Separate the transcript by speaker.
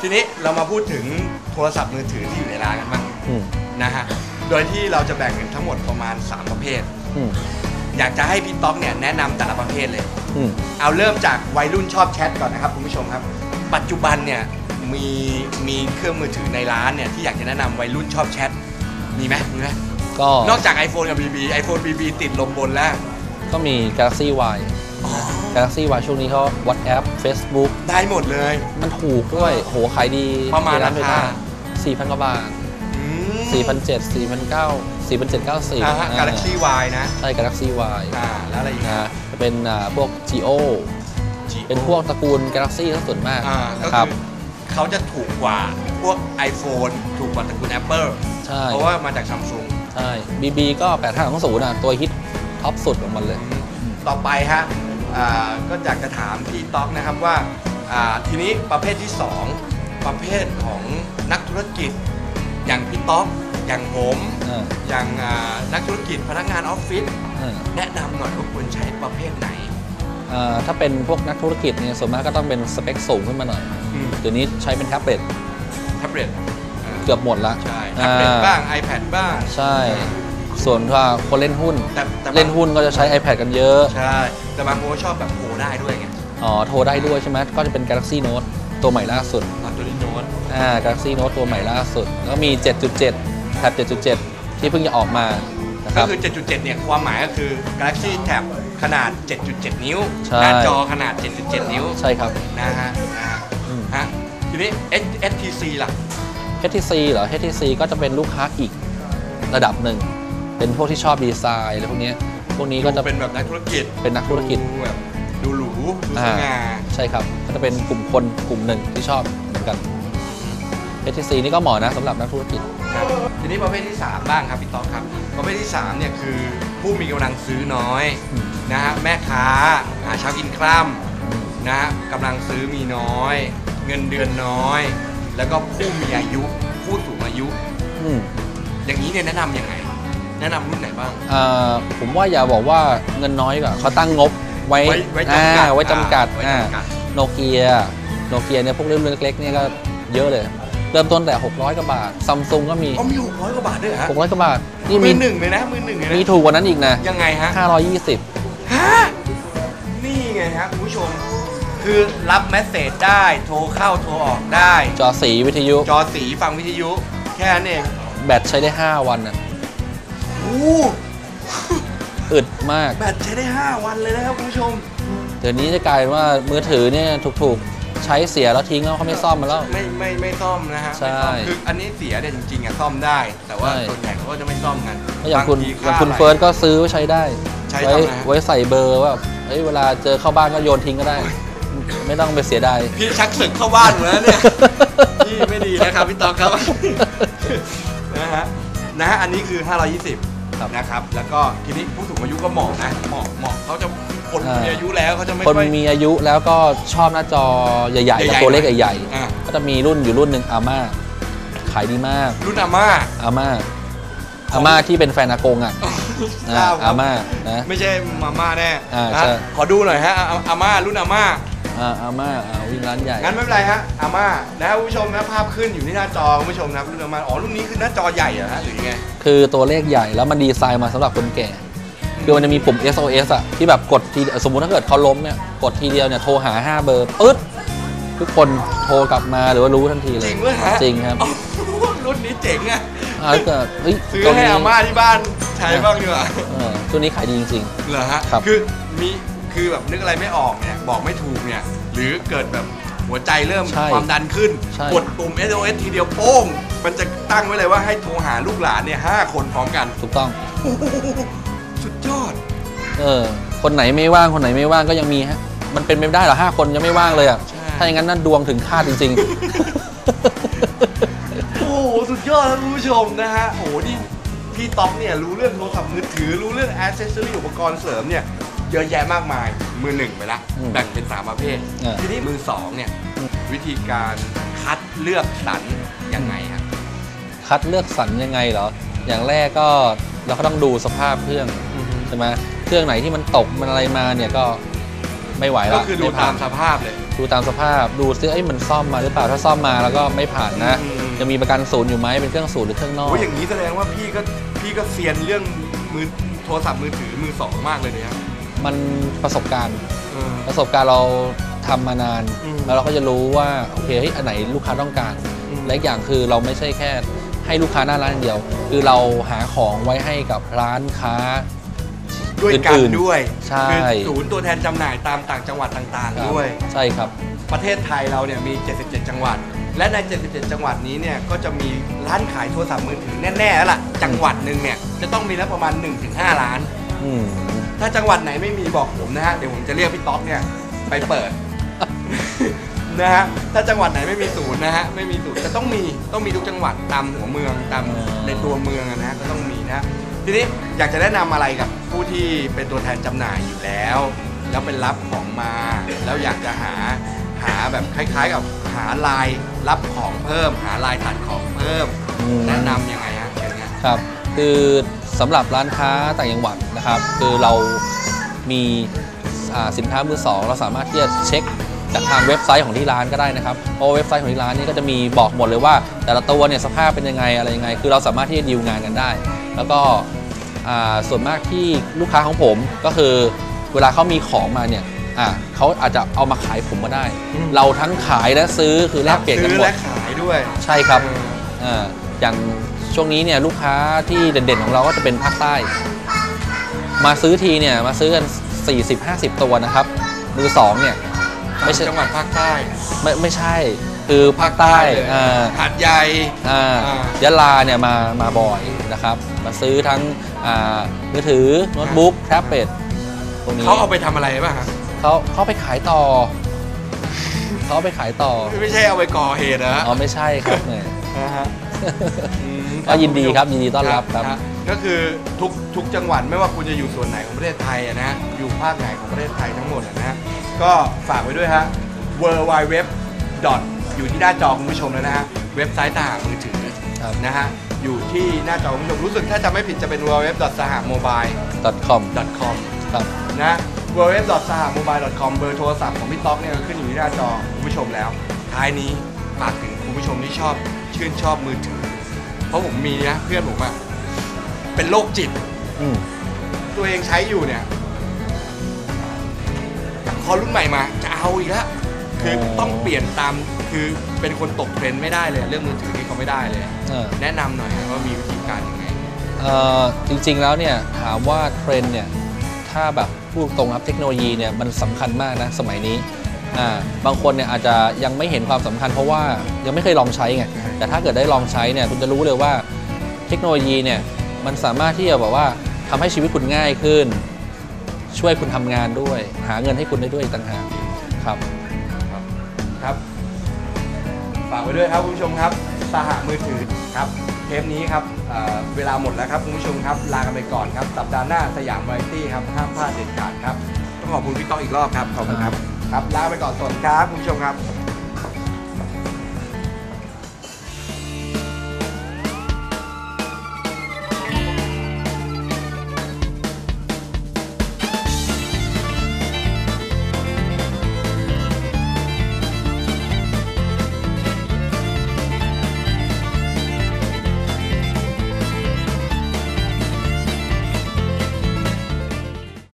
Speaker 1: ทีนี้เรามาพูดถึงโทรศัพท์มือถือที่อยู่ในร้านกันบ้าง
Speaker 2: อืม
Speaker 1: นะฮะ โดยที่เราจะแบ่งเป็นทั้งหมดประมาณ 3 ประเภท
Speaker 2: อืม
Speaker 1: อยากจะให้พี่ต๊อกเนี่ยแนะนำแต่ละประเภทเลย
Speaker 2: อืม
Speaker 1: เอาเริ่มจากวัยรุ่นชอบแชทก่อนนะครับคุณผู้ชมครับ ปัจจุบันเนี่ยมีมีเครื่องมือถือในร้านเนี่ยที่อยากจะแนะนำวัยรุ่นชอบแชทมีไหมมีไหม
Speaker 2: ก็
Speaker 1: นอกจาก iPhone กับ BB iPhone BB ติดลมบนแล้ว
Speaker 2: ก็มี Galaxy Y Galaxy Y ช่วงนี้เขา WhatsApp Facebook
Speaker 1: ได้หมดเลย
Speaker 2: มันถูกด้วยโหขายดี
Speaker 1: ประมาณราคา
Speaker 2: สี่พันกว่าบาท
Speaker 1: อืม
Speaker 2: สี่พันเจ็ดสี่พันเก้าสี่พันเจ็ดเก้าสิบ
Speaker 1: อ่าฮะ Galaxy Y นะ
Speaker 2: ใช่ Galaxy Y
Speaker 1: อ่าแล้วอะไรอีก
Speaker 2: นะจะเป็นอ่าพวก Geo เป็นพวกตระกูล Galaxy ซะส่วนมาก
Speaker 1: อ่าก็
Speaker 2: นะครับ
Speaker 1: คือเขาจะถูกกว่าพวก iPhone ถูกกว่าตระกูล Apple
Speaker 2: ใช่
Speaker 1: เพราะว่ามาจากซัมซุง
Speaker 2: ใช่ BB ก็8 5 2 0อะตัวฮิตท็อปสุดของมันเลย
Speaker 1: ต่อไปฮะอ่า ก็อยากจะถามพี่ต๊อกนะครับว่าอ่าทีนี้ประเภทที่ 2 ประเภทของนักธุรกิจ อย่างพี่ต๊อกอย่างผม
Speaker 2: อ่า
Speaker 1: อย่างอ่านักธุรกิจพนักงานออฟฟิศ
Speaker 2: อ่า
Speaker 1: แนะนำหน่อยว่าควรใช้ประเภทไหน
Speaker 2: อ่าถ้าเป็นพวกนักธุรกิจเนี่ยส่วนมากก็ต้องเป็นสเปคสูงขึ้นมาหน่อยเดี๋ยวนี้ใช้เป็นแท็บเล็ต
Speaker 1: แท็บเล็ต
Speaker 2: เกือบหมดละ
Speaker 1: ใช่แท็บเล็ต
Speaker 2: อ่า
Speaker 1: บ้าง iPad บ้าง
Speaker 2: ใช่ ส่วนถ้าคนเล่นหุ้น
Speaker 1: แต่แต่บาง
Speaker 2: เล่นหุ้นก็จะใช้ iPad กันเยอะ
Speaker 1: ใช่ แต่บางคนก็ชอบแบบโหได้ด้วยไง
Speaker 2: อ๋อ โทรได้ด้วยใช่ไหมก็จะเป็น Galaxy Note ตัวใหม่ล่าสุด
Speaker 1: เอาตัวนี้โน้ต
Speaker 2: อ่า Galaxy Note ตัวใหม่ล่าสุด แล้วก็มี 7.7 แท็บ 7.7 ที่เพิ่งจะออกมานะค
Speaker 1: ก็
Speaker 2: รับ
Speaker 1: คือ 7.7 เนี่ย ความหมายก็คือ Galaxy Tab ขนาด 7.7 นิ้ว
Speaker 2: ใช่
Speaker 1: หน้าจอขนาด 7.7 นิ้ว
Speaker 2: ใช่ครับ
Speaker 1: นะฮะนะฮะ
Speaker 2: อืม
Speaker 1: ฮะ ทีนี้ S- STC ล่ะ
Speaker 2: HTC เหรอ HTC ก็จะเป็นลูกค้าอีกระดับหนึ่ง เป็นพวกที่ชอบดีไซน์อะไรพวกเนี้ยพวกนี้ก็จะ
Speaker 1: เป็นแบบนักธุรกิจ
Speaker 2: เป็นนักธุรกิจ
Speaker 1: ดูแบบดูหรูดูส
Speaker 2: อ่า
Speaker 1: ง่า
Speaker 2: ใช่ครับ ก็จะเป็นกลุ่มคนกลุ่มหนึ่งที่ชอบเหมือนกัน HTC นี่ก็เหมาะนะสำหรับนักธุรกิจ
Speaker 1: ครับทีนี้ประเภทที่ 3 บ้างครับพี่ต๊อกครับ ประเภทที่3เนี่ยคือผู้มีกำลังซื้อน้อย
Speaker 2: อืม
Speaker 1: นะฮะแม่ค้าหาเช้ากินคร่ำนะฮะกำลังซื้อมีน้อย เงินเดือนน้อย แล้วก็ผู้มีอายุผู้สูงอายุ
Speaker 2: อืม
Speaker 1: อย่างนี้เนี่ยแนะนำยังไง แนะนำรุ่นไหนบ้าง
Speaker 2: อ่าผมว่าอย่าบอกว่าเงินน้อยดีกว่าเขาตั้งงบไว้
Speaker 1: ไว้ไว้จำกัด
Speaker 2: อ่าไว้จำกัด
Speaker 1: ไว้
Speaker 2: อ่า
Speaker 1: จำกัด
Speaker 2: โนเกียโนเกียเนี่ยพวกเรื่องเล็กๆเนี่ยก็เยอะเลย เริ่มต้นแต่ 600กว่าบาทซัมซุงก็มี
Speaker 1: อ๋อมีหกร้อยกว่าบาทด้วยเหรอฮะ
Speaker 2: 600กว่าบาทนี่
Speaker 1: มื
Speaker 2: มี
Speaker 1: อหนึ่งเลยนะมือหนึ่งเลยนะ
Speaker 2: มีถูกกว่านั้นอีกนะ
Speaker 1: ยังไงฮะ
Speaker 2: 520
Speaker 1: ฮะ นี่ไงฮะคุณผู้ชม คือรับแมสเซจได้โทรเข้าโทรออกได้
Speaker 2: จอสีวิทยุ
Speaker 1: จอสีฟังวิทยุ แค่นั้นเอง
Speaker 2: แบตใช้ได้ 5 วันน่ะ
Speaker 1: อู้
Speaker 2: อึดมาก
Speaker 1: แบตใช้ได้ 5 วันเลยนะครับคุณผู้ชม
Speaker 2: เดี๋ยวนี้จะกลายเป็นว่ามือถือเนี่ยถูกๆ ใช้เสียแล้วทิ้งแล้วเขาไม่ซ่อมมาแล้ว
Speaker 1: ไม่ไม่ไม่ซ่อมนะฮะ
Speaker 2: ใช่
Speaker 1: ไม่ซ่อมคืออันนี้เสียเนี่ยจริงๆอะซ่อมได้ แต่ว่า
Speaker 2: ใช่
Speaker 1: ส่วนใหญ่เขาก็จะไม่ซ่อมกัน
Speaker 2: ก็อย่างคุณ
Speaker 1: บที
Speaker 2: อย่างคุณ
Speaker 1: ค่า
Speaker 2: เฟิร์สก็ซื้อไว้ใช้ได้
Speaker 1: ใช้
Speaker 2: ไว้
Speaker 1: ทำไงฮะ
Speaker 2: ไว้ใส่เบอร์ว่าเฮ้ยเวลาเจอเข้าบ้านก็โยนทิ้งก็ได้ ไม่ต้องไปเสียดาย
Speaker 1: พี่ชักศึกเข้าบ้านหมดแล้วเนี่ย พี่ไม่ดีนะครับพี่ตอกครับ นะฮะนะฮะอันนี้คือ 520
Speaker 2: ครับ
Speaker 1: นะครับ แล้วก็ทีนี้ผู้สูงอายุก็เหมาะนะเหมาะเหมาะเขาจะคน
Speaker 2: อ่ามี
Speaker 1: มีอายุแล้วเขาจะไม่
Speaker 2: คน
Speaker 1: ค่อย
Speaker 2: มีอายุแล้วก็ชอบหน้าจอใหญ่ๆ
Speaker 1: ใหญ่ๆ
Speaker 2: กับตัวเล็กใหญ่
Speaker 1: อ่า
Speaker 2: ๆก็จะมีรุ่นอยู่รุ่นหนึ่งอาม่าขายดีมาก
Speaker 1: รุ่นอาม่า
Speaker 2: อาม่าอาม่าที่เป็นแฟนอากงอะนะ
Speaker 1: ทราบครับ
Speaker 2: อาม่านะ
Speaker 1: ไม่ใช่มาม่าแน่
Speaker 2: อ่า
Speaker 1: นะ
Speaker 2: ใช่
Speaker 1: ขอดูหน่อยฮะอาอาม่ารุ่นอาม่า
Speaker 2: อ่าอาม่าอ่าวิ่งร้านใหญ่
Speaker 1: งั้นไม่เป็นไรฮะอาม่านะคุณผู้ชมนะภาพขึ้นอยู่ที่หน้าจอคุณผู้ชมนะครับรุ่นอาม่าอ๋อรุ่นนี้คือหน้าจอใหญ่เหรอฮะหรือยังไง
Speaker 2: คือตัวเลขใหญ่แล้วมันดีไซน์มาสำหรับคนแก่ คือมันจะมีปุ่ม SOS อะที่แบบกดทีสมมุติถ้าเกิดเขาล้มเนี่ยกดทีเดียวเนี่ยโทรหา 5 เบอร์ปึ๊ดทุกคนโทรกลับมาหรือว่ารู้ทันทีเล
Speaker 1: จ
Speaker 2: ย
Speaker 1: ริงเว้ยฮะ
Speaker 2: จริงครับ
Speaker 1: อ๋อรุ่นนี้เจ๋งอะ
Speaker 2: อ่าถ้าเกิดเฮ้ย
Speaker 1: ซื้อ
Speaker 2: ตัว
Speaker 1: ให้
Speaker 2: นี้
Speaker 1: อาม่าที่บ้านใช้บ้างดีกว่า
Speaker 2: เออตัวนี้ขายดีจริง
Speaker 1: เหรอฮะ
Speaker 2: ครับ
Speaker 1: คือมีคือแบบนึกอะไรไม่ออกเนี่ยบอกไม่ถูกเนี่ย หรือเกิดแบบ หัวใจเริ่ม
Speaker 2: ใช่
Speaker 1: ความดันขึ้น
Speaker 2: ใช่
Speaker 1: กดปุ่ม SOS ทีเดียวโป้ง มันจะตั้งไว้เลยว่าให้โทรหาลูกหลานเนี่ยห้าคนพร้อมกัน
Speaker 2: ๆถูกต้อง
Speaker 1: โอ้โหสุดยอด
Speaker 2: เออ คนไหนไม่ว่าง คนไหนไม่ว่างก็ยังมีฮะ มันเป็นไปไม่ได้เหรอห้าคนยังไม่ว่างเลยอะ
Speaker 1: ใช่
Speaker 2: ถ้าอย่างนั้นนั่นดวงถึงคาดจริงๆ
Speaker 1: อดนะคุณผู้ชมนะฮะ โอ้โหนี่พี่ต๊อกเนี่ยรู้เรื่องโทรศัพท์มือถือรู้เรื่องอ c เซสซอรี่อุปกรณ์เสริมเนี่ย เยอะแยะมากมาย มือหนึ่งไปละ
Speaker 2: อืม
Speaker 1: แบ่งเป็นสามประเภท
Speaker 2: เออ
Speaker 1: ทีนี้มือสองเนี่ย
Speaker 2: อืม
Speaker 1: วิธีการคัดเลือกสรรยังไงฮะ
Speaker 2: คัดเลือกสรรยังไงเหรอ อย่างแรกก็เราก็ต้องดูสภาพเครื่องใช่ไหมเครื่องไหนที่มันตกมันอะไรมาเนี่ยก็ไม่ไหว
Speaker 1: ก็
Speaker 2: ละ
Speaker 1: คือดู
Speaker 2: ไผ่
Speaker 1: ตานมสภาพเลย
Speaker 2: ดูตามสภาพดูซิเอ้ยมันซ่อมมาหรือเปล่าถ้าซ่อมมาแล้วก็ไม่ผ่านนะ
Speaker 1: อืม
Speaker 2: จะมีประกันศูนย์อยู่ไหมเป็นเครื่องศูนย์หรือเครื่องนอก
Speaker 1: โอ้ยอย่างนี้แสดงว่าพี่ก็พี่ก็เซียนเรื่องมือโทรศัพท์มือถือมือสองมากเลยเนี่ย
Speaker 2: มันประสบการณ์
Speaker 1: เออ
Speaker 2: ประสบการณ์เราทำมานาน
Speaker 1: อืม
Speaker 2: แล้วเราก็จะรู้ว่าโอเคเฮ้ยอันไหนลูกค้าต้องการ
Speaker 1: อืม
Speaker 2: และอีกอย่างคือเราไม่ใช่แค่ให้ลูกค้าหน้าร้านอย่างเดียว คือเราหาของไว้ให้กับร้านค้า
Speaker 1: ด้วยกัน
Speaker 2: อื่นๆ
Speaker 1: ด้วย
Speaker 2: ใช่
Speaker 1: คือศูนย์ตัวแทนจำหน่ายตามต่างจังหวัดต่างๆด้วย
Speaker 2: ใช่ครับ
Speaker 1: ประเทศไทยเราเนี่ยมี 77 จังหวัด และใน 77 จังหวัดนี้เนี่ยก็จะมีร้านขายโทรศัพท์มือถือแน่ๆแล้วล่ะ จังหวัดหนึ่งเนี่ยจะต้องมีแล้วประมาณ 1-5 ล้าน
Speaker 2: อืม
Speaker 1: ถ้าจังหวัดไหนไม่มีบอกผมนะฮะเดี๋ยวผมจะเรียกพี่ต๊อกเนี่ยไปเปิด นะฮะถ้าจังหวัดไหนไม่มีศูนย์นะฮะไม่มีศูนย์จะต้องมีต้องมีทุกจังหวัดตามหัวเมืองตาม
Speaker 2: อ๋อ
Speaker 1: ในตัวเมืองอะนะฮะก็ต้องมีนะ ทีนี้อยากจะแนะนำอะไรกับผู้ที่เป็นตัวแทนจำหน่ายอยู่แล้ว แล้วเป็นรับของมาแล้วอยากจะหาหาแบบคล้ายๆ กับหาลายรับของเพิ่ม หาลายถัดของเพิ่ม
Speaker 2: อืม
Speaker 1: แนะนำยังไงฮะเชิญฮะ
Speaker 2: ครับ คือสำหรับร้านค้าต่างจังหวัดนะครับ คือเรามีอ่าสินค้ามือสองเราสามารถที่จะเช็คจากทางเว็บไซต์ของที่ร้านก็ได้นะครับเพราะว่าเว็บไซต์ของที่ร้านนี่ก็จะมีบอกหมดเลยว่า แต่ละตัวเนี่ยสภาพเป็นยังไงอะไรยังไง คือเราสามารถที่จะดีลงานกันได้ แล้วก็อ่าส่วนมากที่ลูกค้าของผมก็คือเวลาเขามีของมาเนี่ยอ่าเขาอาจจะเอามาขายผมก็ได้
Speaker 1: อืม
Speaker 2: เราทั้งขายและซื้อคือแลกเปลี่ยนกัน
Speaker 1: ซื้อ
Speaker 2: หมด
Speaker 1: และขายด้วย
Speaker 2: ใช่ครับ
Speaker 1: เออ
Speaker 2: อ่าอย่าง ช่วงนี้เนี่ยลูกค้าที่เด่นๆของเราก็จะเป็นภาคใต้ มาซื้อทีเนี่ยมาซื้อกัน 40-50 ตัวนะครับ มือสองเนี่ย ไม่ใช่
Speaker 1: จังหวัดภาคใต้
Speaker 2: ไม่ไม่ใช่ คือภาคใต้
Speaker 1: เลย
Speaker 2: อ่า
Speaker 1: หาดใหญ่
Speaker 2: อ่า
Speaker 1: อ่าย
Speaker 2: ยะลาเนี่ยมามาบ่อยนะครับ มาซื้อทั้งอ่ามือถือโน้ตบุ๊กแท็บเล็ตพวกนี้
Speaker 1: เขาเอาไปทำอะไรบ้างฮะ
Speaker 2: เขาเขาไปขายต่อ เขาเอาไปขายต่อ
Speaker 1: ไม่ใช่เอาไปก่อเหตุนะฮะ
Speaker 2: อ๋อไม่ใช่ครับเนี่ย
Speaker 1: นะฮะอืม
Speaker 2: ก็ยินดีครับยินดีต้อนรับครับ
Speaker 1: ก็คือทุกทุกจังหวัดไม่ว่าคุณจะอยู่ส่วนไหนของประเทศไทยอะนะฮะอยู่ภาคไหนของประเทศไทยทั้งหมดอะนะฮะก็ฝากไว้ด้วยฮะ w w w อยู่ที่หน้าจอคุณผู้ชมแล้วนะฮะเว็บไซต์ทหารมือถือ
Speaker 2: ครับ
Speaker 1: นะฮะอยู่ที่หน้าจอคุณผู้ชมรู้สึกถ้าจำไม่ผิดจะเป็น w w w สหมบาย
Speaker 2: .com
Speaker 1: com
Speaker 2: ครับ
Speaker 1: นะ w w w สหมบาย com เบอร์โทรศัพท์ของพี่ต๊อกเนี่ยก็ขึ้นอยู่ที่หน้าจอคุณผู้ชมแล้ว ท้ายนี้ฝากถึงคุณผู้ชมที่ชอบชื่นชอบมือถือ เพราะผมมีนะเพื่อนผมอะเป็นโรคจิต
Speaker 2: อืม
Speaker 1: ตัวเองใช้อยู่เนี่ยพอรุ่นใหม่มาจะเอาอีกแล้วคือต้องเปลี่ยนตามคือเป็นคนตกเทรนด์ไม่ได้เลย เรื่องมือถือนี่เขาไม่ได้เลย
Speaker 2: เออ
Speaker 1: แนะนำหน่อยนะว่ามีวิธีการยังไง
Speaker 2: เอ่อจริงๆแล้วเนี่ยถามว่าเทรนด์เนี่ยถ้าแบบพูดตรงครับเทคโนโลยีเนี่ยมันสำคัญมากนะสมัยนี้ อ่าบางคนเนี่ยอาจจะยังไม่เห็นความสำคัญ เพราะว่ายังไม่เคยลองใช้ไง
Speaker 1: ใช่
Speaker 2: แต่ถ้าเกิดได้ลองใช้เนี่ยคุณจะรู้เลยว่าเทคโนโลยีเนี่ยมันสามารถที่จะแบบว่าทำให้ชีวิตคุณง่ายขึ้น ช่วยคุณทำงานด้วย หาเงินให้คุณได้ด้วยอีกต่างหากครับ
Speaker 1: ครับ ฝากไว้ด้วยครับคุณผู้ชมครับ สหมือถือครับ เทปนี้ครับเอ่อเวลาหมดแล้วครับคุณผู้ชมครับ ลากันไปก่อนครับ สัปดาห์หน้าสยามวาไรตี้ครับ ห้ามพลาดเด็ดขาดครับ ต้องขอบคุณพี่ต้ออีกรอบครับ ขอบคุณครับ ครับลาไปก่อนสวัสดีครับคุณผู้ชมครับ